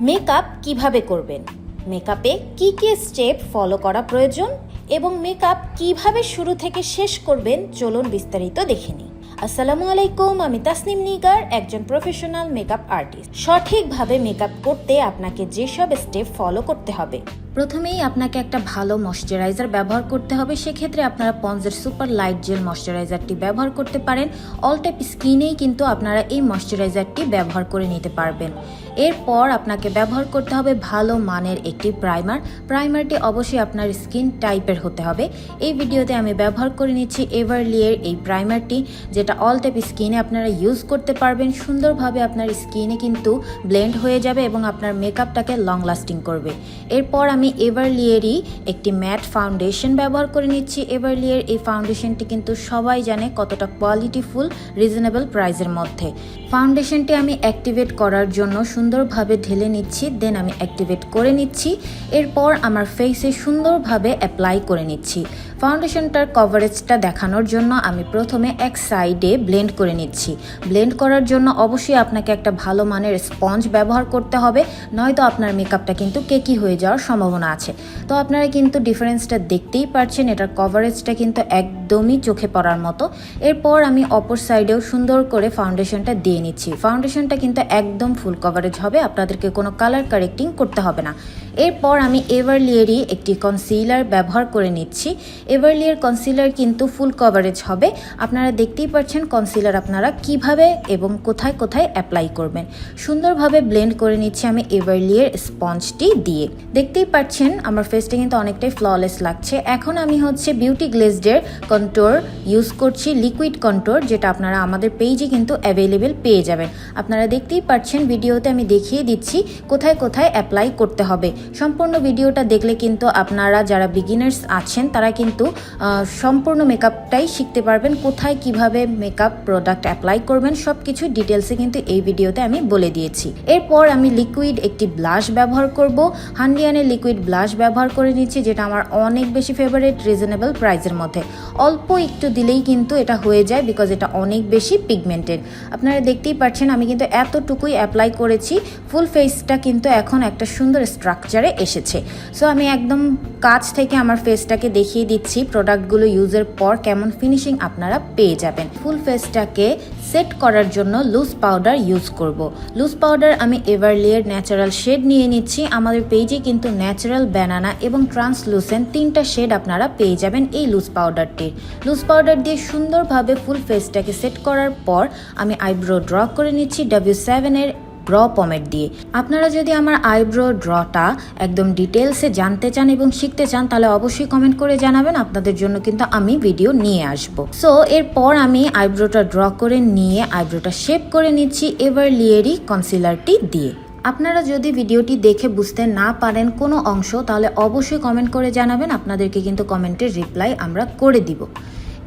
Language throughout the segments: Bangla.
মেকআপ কীভাবে করবেন? মেকআপে কি কি স্টেপ ফলো করা প্রয়োজন? এবং মেকআপ কীভাবে শুরু থেকে শেষ করবেন? চলুন বিস্তারিত দেখে নিই। আসসালামু আলাইকুম, আমি তাসনিম নিগার, একজন প্রফেশনাল মেকআপ আর্টিস্ট। সঠিকভাবে মেকআপ করতে আপনাকে যেসব স্টেপ ফলো করতে হবে প্রথমেই আপনাকে একটা ভালো ময়শ্চারাইজার ব্যবহার করতে হবে। সেক্ষেত্রে আপনারা পন্সের সুপার লাইট জেল ময়শ্চারাইজারটি ব্যবহার করতে পারেন। অল টাইপ স্কিনেই কিন্তু আপনারা এই ময়শ্চারাইজারটি ব্যবহার করে নিতে পারবেন। এরপর আপনাকে ব্যবহার করতে হবে ভালো মানের একটি প্রাইমার প্রাইমারটি অবশ্যই আপনার স্কিন টাইপের হতে হবে। এই ভিডিওতে আমি ব্যবহার করে নিচ্ছি এভারলিয়ের এই প্রাইমারটি যেটা অল টাইপ স্কিনে আপনারা ইউজ করতে পারবেন। সুন্দরভাবে আপনার স্কিনে কিন্তু ব্লেন্ড হয়ে যাবে এবং আপনার মেকআপটাকে লং লাস্টিং করবে। এরপর আমি এভারলিয়েরই একটি ম্যাট ফাউন্ডেশন ব্যবহার করে নিচ্ছি। এভারলিয়ের এই ফাউন্ডেশনটি কিন্তু সবাই জানে কতটা কোয়ালিটিফুল রিজনেবল প্রাইসের মধ্যে। ফাউন্ডেশনটি আমি অ্যাক্টিভেট করার জন্য সুন্দরভাবে ঢেলে নিচ্ছি দেন আমি অ্যাক্টিভেট করে নিচ্ছি। এরপর আমার ফেসে সুন্দরভাবে অ্যাপ্লাই করে নিচ্ছি। ফাউন্ডেশনটার কভারেজটা দেখানোর জন্য আমি প্রথমে এক সাইডে ব্লেন্ড করে নিচ্ছি। ব্লেন্ড করার জন্য অবশ্যই আপনাকে একটা ভালো মানের স্পঞ্জ ব্যবহার করতে হবে, নয়তো আপনার মেকআপটা কিন্তু কেকি হয়ে যাওয়ার সম্ভাবনা আছে। তো আপনারা কিন্তু ডিফারেন্সটা দেখতেই পারছেন, এটার কভারেজটা কিন্তু একদমই চোখে পড়ার মতো। এরপর আমি অপর সাইডেও সুন্দর করে ফাউন্ডেশনটা দিয়ে নিচ্ছি। ফাউন্ডেশনটা কিন্তু একদম ফুল কভারেজ হবে, আপনাদেরকে কোনো কালার কারেক্টিং করতে হবে না। এরপর আমি এভারলিয়ারই একটি কনসিলার ব্যবহার করে নিচ্ছি। এভারলিয়ার কনসিলার কিন্তু ফুল কভারেজ হবে। আপনারা দেখতেই পাচ্ছেন কনসিলার আপনারা কীভাবে এবং কোথায় কোথায় অ্যাপ্লাই করবেন। সুন্দরভাবে ব্লেন্ড করে নিচ্ছি আমি এভারলিয়ার স্পঞ্জটি দিয়ে। দেখতেই পাচ্ছেন আমার ফেসটা কিন্তু অনেকটাই ফ্ললেস লাগছে। এখন আমি হচ্ছে বিউটি গ্লেজডের কন্টোর ইউজ করছি লিকুইড কন্টোর যেটা আপনারা আমাদের পেজে কিন্তু অ্যাভেলেবেল পেয়ে যাবেন। আপনারা দেখতেই পাচ্ছেন, ভিডিওতে আমি দেখিয়ে দিচ্ছি কোথায় কোথায় অ্যাপ্লাই করতে হবে। সম্পূর্ণ ভিডিওটা দেখলে কিন্তু আপনারা যারা বিগিনার্স আছেন, তারা কিন্তু সম্পূর্ণ মেকআপটাই শিখতে পারবেন, কোথায় কীভাবে মেকআপ প্রোডাক্ট অ্যাপ্লাই করবেন সব কিছু ডিটেলসে কিন্তু এই ভিডিওতে আমি বলে দিয়েছি। এরপর আমি লিকুইড একটি ব্লাশ ব্যবহার করব। হান্ডিয়ানের লিকুইড ব্লাশ ব্যবহার করে নিচ্ছি, যেটা আমার অনেক বেশি ফেভারিট রিজনেবল প্রাইসের মধ্যে। অল্প একটু দিলেই কিন্তু এটা হয়ে যায় বিকজ এটা অনেক বেশি পিগমেন্টেড আপনারা দেখতেই পাচ্ছেন, আমি কিন্তু এতটুকুই অ্যাপ্লাই করেছি। ফুল ফেসটা কিন্তু এখন একটা সুন্দর স্ট্রাকচারে এসেছে। সো আমি একদম কাছ থেকে আমার ফেসটাকে দেখিয়ে দিচ্ছি প্রোডাক্টগুলো ইউজের পর কেমন ফিনিশিং আপনারা পেয়ে যাবেন। ফুল ফেসটাকে সেট করার জন্য লুজ পাউডার ইউজ করব। লুজ পাউডার আমি এভারলিয়ার ন্যাচারাল শেড নিয়ে নিচ্ছি। আমাদের পেজে কিন্তু ন্যাচারাল ব্যানানা এবং ট্রান্সলুসেন্ট তিনটা শেড আপনারা পেয়ে যাবেন এই লুজ পাউডারটির লুজ পাউডার দিয়ে সুন্দরভাবে ফুল ফেসটাকে সেট করার পর আমি আইব্রো ড্র করে নিচ্ছি ডাব্লিউ সেভেনের ব্র পমেট দিয়ে আপনারা যদি আমার আইব্রো ড্রটা একদম ডিটেলসে জানতে চান এবং শিখতে চান, তাহলে অবশ্যই কমেন্ট করে জানাবেন। আপনাদের জন্য কিন্তু আমি ভিডিও নিয়ে আসব। সো এরপর আমি আইব্রোটা ড্র করে নিয়ে, আইব্রোটা শেপ করে নিচ্ছি এবার লিয়েরই কনসিলারটি দিয়ে। আপনারা যদি ভিডিওটি দেখে বুঝতে না পারেন কোনো অংশ, তাহলে অবশ্যই কমেন্ট করে জানাবেন। আপনাদেরকে কিন্তু কমেন্টের রিপ্লাই আমরা করে দিব।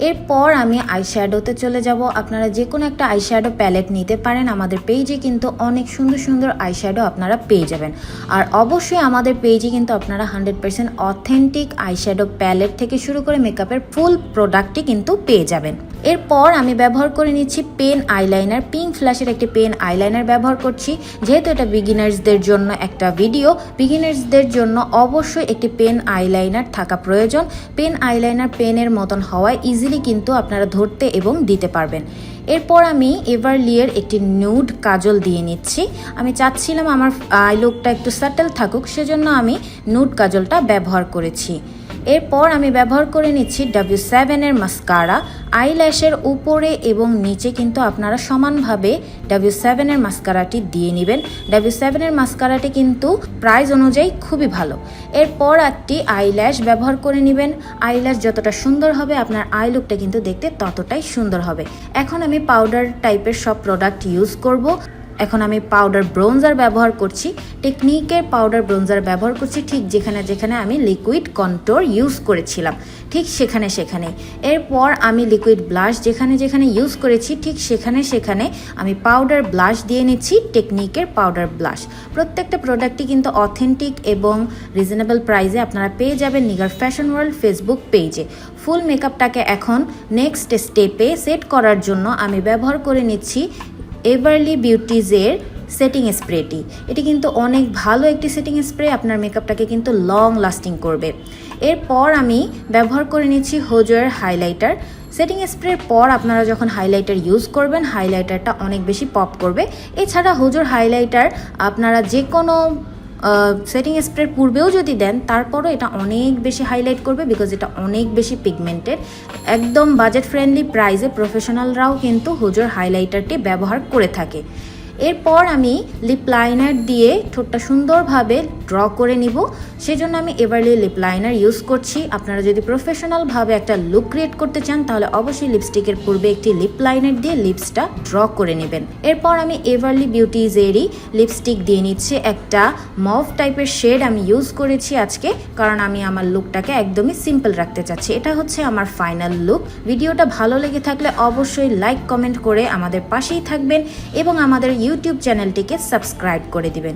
এরপর আমি আইশ্যাডোতে চলে যাব। আপনারা যে কোনো একটা আইশ্যাডো প্যালেট নিতে পারেন। আমাদের পেজে কিন্তু অনেক সুন্দর সুন্দর আইশ্যাডো আপনারা পেয়ে যাবেন। আর অবশ্যই আমাদের পেজে কিন্তু আপনারা hundred percent authentic eyeshadow palette থেকে শুরু করে মেকআপের ফুল প্রোডাক্টটি কিন্তু পেয়ে যাবেন। এরপর আমি ব্যবহার করে নিচ্ছি পেন আইলাইনার পিঙ্ক ফ্ল্যাশের একটি পেন আইলাইনার ব্যবহার করছি। যেহেতু এটা বিগিনার্সদের জন্য একটা ভিডিও বিগিনার্সদের জন্য অবশ্যই একটি পেন আইলাইনার থাকা প্রয়োজন। পেন আইলাইনার পেনের মতন হওয়ায় ইজিলি কিন্তু আপনারা ধরতে এবং দিতে পারবেন। এরপর আমি এভারলিয়ের একটি নিউড কাজল দিয়ে নিচ্ছি। আমি চাচ্ছিলাম আমার আই লুকটা একটু স্যাটেল থাকুক, সেজন্য আমি নিউড কাজলটা ব্যবহার করেছি। এরপর আমি ব্যবহার করে নিচ্ছি ডাব্লিউ সেভেনের মাস্কারা আইল্যাশের উপরে এবং নিচে কিন্তু আপনারা সমানভাবে ডাব্লিউ সেভেনের মাস্কারাটি দিয়ে নেবেন। ডাব্লিউ সেভেনের মাস্কারাটি কিন্তু প্রাইস অনুযায়ী খুবই ভালো। এরপর একটি আইল্যাশ ব্যবহার করে নেবেন। আইল্যাশ যতটা সুন্দর হবে, আপনার আই লুকটা কিন্তু দেখতে ততটাই সুন্দর হবে। এখন আমি পাউডার টাইপের সব প্রোডাক্ট ইউজ করব। এখন আমি পাউডার ব্রোঞ্জার ব্যবহার করছি। টেকনিকের পাউডার ব্রোঞ্জার ব্যবহার করছি ঠিক যেখানে যেখানে আমি লিকুইড কন্টোর ইউজ করেছিলাম, ঠিক সেখানে সেখানে। এরপর আমি লিকুইড ব্লাশ যেখানে যেখানে ইউজ করেছি, ঠিক সেখানে সেখানে আমি পাউডার ব্লাশ দিয়ে নিচ্ছি টেকনিকের পাউডার ব্লাশ প্রত্যেকটা প্রোডাক্টই কিন্তু অথেন্টিক এবং রিজনেবল প্রাইসে আপনারা পেয়ে যাবেন নিগার ফ্যাশন ওয়ার্ল্ড ফেসবুক পেজে ফুল মেকআপটাকে এখন নেক্সট স্টেপে সেট করার জন্য আমি ব্যবহার করে নিচ্ছি এভারলি বিউটিজের সেটিং স্প্রেটি এটি কিন্তু অনেক ভালো একটি সেটিং স্প্রে আপনার মেকআপটাকে কিন্তু লং লাস্টিং করবে। এরপর আমি ব্যবহার করে নিচ্ছি হোজোয়ের হাইলাইটার সেটিং স্প্রের পর আপনারা যখন হাইলাইটার ইউজ করবেন হাইলাইটারটা অনেক বেশি পপ করবে। এছাড়া হোজোর হাইলাইটার আপনারা যে কোনো সেটিং স্প্রের পূর্বেও যদি দেন, তারপরও এটা অনেক বেশি হাইলাইট করবে বিকজ এটা অনেক বেশি পিগমেন্টেড একদম বাজেট ফ্রেন্ডলি প্রাইসে প্রফেশনালরাও কিন্তু হুজোর হাইলাইটারটি ব্যবহার করে থাকে। এরপর আমি লিপ লাইনার দিয়ে ঠোঁটটা সুন্দরভাবে ড্র করে নিব। সেজন্য আমি এভারলি লিপ লাইনার ইউজ করছি। আপনারা যদি প্রফেশনালভাবে একটা লুক ক্রিয়েট করতে চান, তাহলে অবশ্যই লিপস্টিকের পূর্বে একটি লিপ লাইনার দিয়ে লিপসটা ড্র করে নেবেন। এরপর আমি এভারলি বিউটিজেরই লিপস্টিক দিয়ে নিচ্ছি। একটা মভ টাইপের শেড আমি ইউজ করেছি আজকে, কারণ আমি আমার লুকটাকে একদমই সিম্পল রাখতে চাচ্ছি। এটা হচ্ছে আমার ফাইনাল লুক ভিডিওটা ভালো লেগে থাকলে অবশ্যই লাইক কমেন্ট করে আমাদের পাশেই থাকবেন এবং আমাদের ইউটিউব চ্যানেলটিকে সাবস্ক্রাইব করে দিবেন।